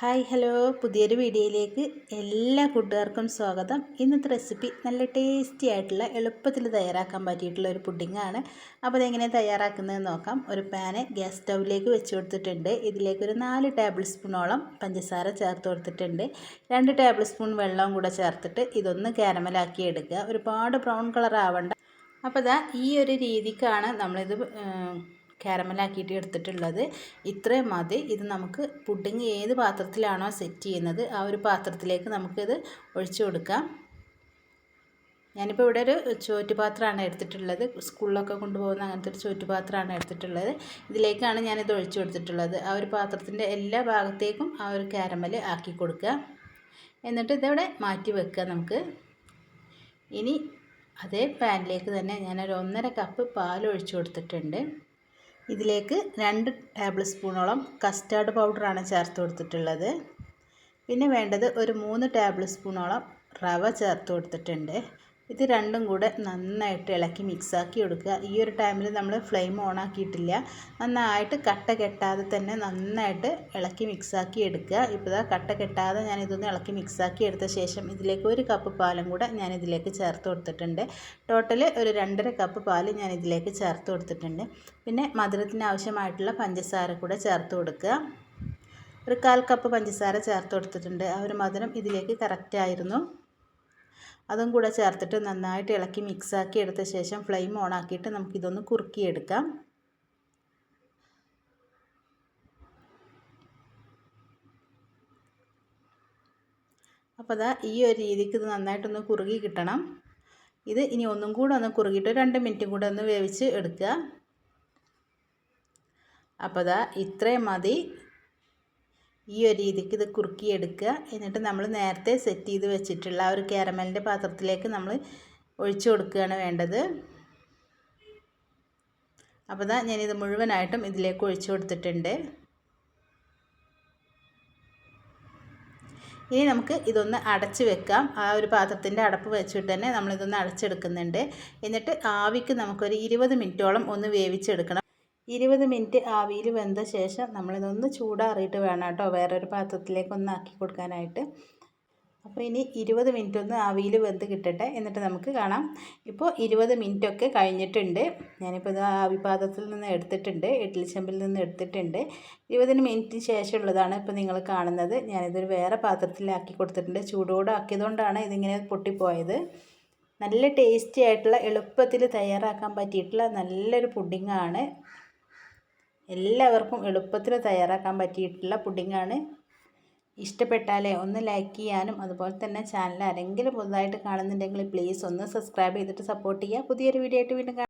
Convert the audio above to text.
Hi hello. പുതിയൊരു വീഡിയോയിലേക്ക് എല്ലാ കൂട്ടുകാർക്കും സ്വാഗതം. ഇന്നത്തെ റെസിപ്പി നല്ല ടേസ്റ്റി ആയിട്ടുള്ള എളുപ്പത്തിൽ തയ്യാറാക്കാൻ പറ്റിയിട്ടുള്ള ഒരു പുഡിങ്ങാണ്. അപ്പോൾ അതെങ്ങനെ തയ്യാറാക്കുന്നതെന്ന് നോക്കാം. ഒരു പാന് ഗ്യാസ് സ്റ്റൗവിലേക്ക് വെച്ച് കൊടുത്തിട്ടുണ്ട്. ഇതിലേക്ക് ഒരു നാല് ടേബിൾ സ്പൂണോളം പഞ്ചസാര ചേർത്ത് കൊടുത്തിട്ടുണ്ട്. രണ്ട് ടേബിൾ സ്പൂൺ വെള്ളവും കൂടെ ചേർത്തിട്ട് ഇതൊന്ന് കാരമലാക്കി എടുക്കുക. ഒരുപാട് ബ്രൗൺ കളർ ആവണ്ട. അപ്പോൾ ഇതാ ഈ ഒരു രീതിക്കാണ് നമ്മളിത് കാരമലാക്കിയിട്ട് എടുത്തിട്ടുള്ളത്. ഇത്രയും മതി. ഇത് നമുക്ക് പുഡിങ് ഏത് പാത്രത്തിലാണോ സെറ്റ് ചെയ്യുന്നത് ആ ഒരു പാത്രത്തിലേക്ക് നമുക്കിത് ഒഴിച്ചു കൊടുക്കാം. ഞാനിപ്പോൾ ഇവിടെ ഒരു ചോറ്റുപാത്രമാണ് എടുത്തിട്ടുള്ളത്. സ്കൂളിലൊക്കെ കൊണ്ടുപോകുന്ന അങ്ങനത്തെ ഒരു ചോറ്റുപാത്രമാണ് എടുത്തിട്ടുള്ളത്. ഇതിലേക്കാണ് ഞാനിത് ഒഴിച്ചു കൊടുത്തിട്ടുള്ളത്. ആ ഒരു പാത്രത്തിന്റെ എല്ലാ ഭാഗത്തേക്കും ആ ഒരു കാരമൽ ആക്കി കൊടുക്കുക. എന്നിട്ട് ഇതവിടെ മാറ്റി വെക്കുക നമുക്ക്. ഇനി അതേ പാനിലേക്ക് തന്നെ ഞാനൊരു ഒന്നര കപ്പ് പാൽ ഒഴിച്ചു കൊടുത്തിട്ടുണ്ട്. ഇതിലേക്ക് രണ്ട് ടേബിൾ സ്പൂണോളം കസ്റ്റാർഡ് പൗഡറാണ് ചേർത്ത് കൊടുത്തിട്ടുള്ളത്. പിന്നെ വേണ്ടത് ഒരു മൂന്ന് ടേബിൾ സ്പൂണോളം റവ ചേർത്ത് കൊടുത്തിട്ടുണ്ട്. ഇത് രണ്ടും കൂടെ നന്നായിട്ട് ഇളക്കി മിക്സാക്കി കൊടുക്കുക ഈ ഒരു ടൈമിൽ നമ്മൾ ഫ്ലെയിം ഓൺ ആക്കിയിട്ടില്ല. നന്നായിട്ട് കട്ട കെട്ടാതെ തന്നെ നന്നായിട്ട് ഇളക്കി മിക്സാക്കി എടുക്കുക. ഇപ്പോൾ ഇതാ കട്ട കെട്ടാതെ ഞാൻ ഇതൊന്ന് ഇളക്കി മിക്സാക്കി എടുത്ത ശേഷം ഇതിലേക്ക് ഒരു കപ്പ് പാലും കൂടെ ഞാൻ ഇതിലേക്ക് ചേർത്ത് കൊടുത്തിട്ടുണ്ട്. ടോട്ടൽ ഒരു രണ്ടര കപ്പ് പാൽ ഞാൻ ഇതിലേക്ക് ചേർത്ത് കൊടുത്തിട്ടുണ്ട്. പിന്നെ മധുരത്തിന് ആവശ്യമായിട്ടുള്ള പഞ്ചസാര കൂടെ ചേർത്ത് കൊടുക്കുക. ഒരു കാൽ കപ്പ് പഞ്ചസാര ചേർത്ത് കൊടുത്തിട്ടുണ്ട്. ആ ഒരു മധുരം ഇതിലേക്ക് കറക്റ്റായിരുന്നു അതും കൂടെ ചേർത്തിട്ട് നന്നായിട്ട് ഇളക്കി മിക്സാക്കി എടുത്ത ശേഷം ഫ്ലെയിം ഓൺ ആക്കിയിട്ട് നമുക്കിതൊന്ന് കുറുക്കിയെടുക്കാം. അപ്പോൾ അതാ ഈ ഒരു രീതിക്ക് ഇത് നന്നായിട്ടൊന്ന് കുറുകി കിട്ടണം. ഇത് ഇനി ഒന്നും കൂടെ ഒന്ന് കുറുകിയിട്ട് രണ്ട് മിനിറ്റും കൂടെ ഒന്ന് വേവിച്ച് എടുക്കുക. അപ്പോൾ അതാ ഇത്രയും മതി. ഈ ഒരു രീതിക്ക് ഇത് കുറുക്കിയെടുക്കുക. എന്നിട്ട് നമ്മൾ നേരത്തെ സെറ്റ് ചെയ്ത് വെച്ചിട്ടുള്ള ആ ഒരു കാരമലിന്റെ പാത്രത്തിലേക്ക് നമ്മൾ ഒഴിച്ചു കൊടുക്കുകയാണ് വേണ്ടത്. അപ്പോൾ ഇതാ ഞാനിത് മുഴുവനായിട്ടും ഇതിലേക്ക് ഒഴിച്ചു കൊടുത്തിട്ടുണ്ട്. ഇനി നമുക്ക് ഇതൊന്ന് അടച്ച് വെക്കാം. ആ ഒരു പാത്രത്തിന്റെ അടപ്പ് വെച്ചിട്ട് തന്നെ നമ്മളിതൊന്ന് അടച്ചെടുക്കുന്നുണ്ട്. എന്നിട്ട് ആവിക്ക് നമുക്കൊരു ഇരുപത് മിനിറ്റോളം ഒന്ന് വേവിച്ചെടുക്കണം. ഇരുപത് മിനിറ്റ് ആവിയിൽ വെന്ത ശേഷം നമ്മളിതൊന്ന് ചൂടാറിയിട്ട് വേണം കേട്ടോ വേറൊരു പാത്രത്തിലേക്ക് ഒന്ന് ആക്കി കൊടുക്കാനായിട്ട്. അപ്പോൾ ഇനി ഇരുപത് മിനിറ്റ് ഒന്ന് ആവിയിൽ വെന്ത് കിട്ടട്ടെ. എന്നിട്ട് നമുക്ക് കാണാം. ഇപ്പോൾ ഇരുപത് മിനിറ്റൊക്കെ കഴിഞ്ഞിട്ടുണ്ട്. ഞാനിപ്പോൾ ഇത് ആവി പാത്രത്തിൽ നിന്ന് എടുത്തിട്ടുണ്ട്. ഇഡ്ഡലി ചെമ്പിൽ നിന്ന് എടുത്തിട്ടുണ്ട്. ഇരുപതിന് മിനിറ്റിന് ശേഷമുള്ളതാണ് ഇപ്പോൾ നിങ്ങൾ കാണുന്നത്. ഞാനിതൊരു വേറെ പാത്രത്തിലാക്കി കൊടുത്തിട്ടുണ്ട്. ചൂടോടെ ആക്കിയതുകൊണ്ടാണ് ഇതിങ്ങനെ പൊട്ടിപ്പോയത്. നല്ല ടേസ്റ്റി ആയിട്ടുള്ള എളുപ്പത്തിൽ തയ്യാറാക്കാൻ പറ്റിയിട്ടുള്ള നല്ലൊരു പുഡിങ്ങാണ്. എല്ലാവർക്കും എളുപ്പത്തിൽ തയ്യാറാക്കാൻ പറ്റിയിട്ടുള്ള പുഡിങ്ങാണ്. ഇഷ്ടപ്പെട്ടാലേ ഒന്ന് ലൈക്ക് ചെയ്യാനും അതുപോലെ തന്നെ ചാനൽ ആരെങ്കിലും പുതുതായിട്ട് കാണുന്നുണ്ടെങ്കിൽ പ്ലീസ് ഒന്ന് സബ്സ്ക്രൈബ് ചെയ്തിട്ട് സപ്പോർട്ട് ചെയ്യുക. പുതിയൊരു വീഡിയോ ആയിട്ട് വീണ്ടും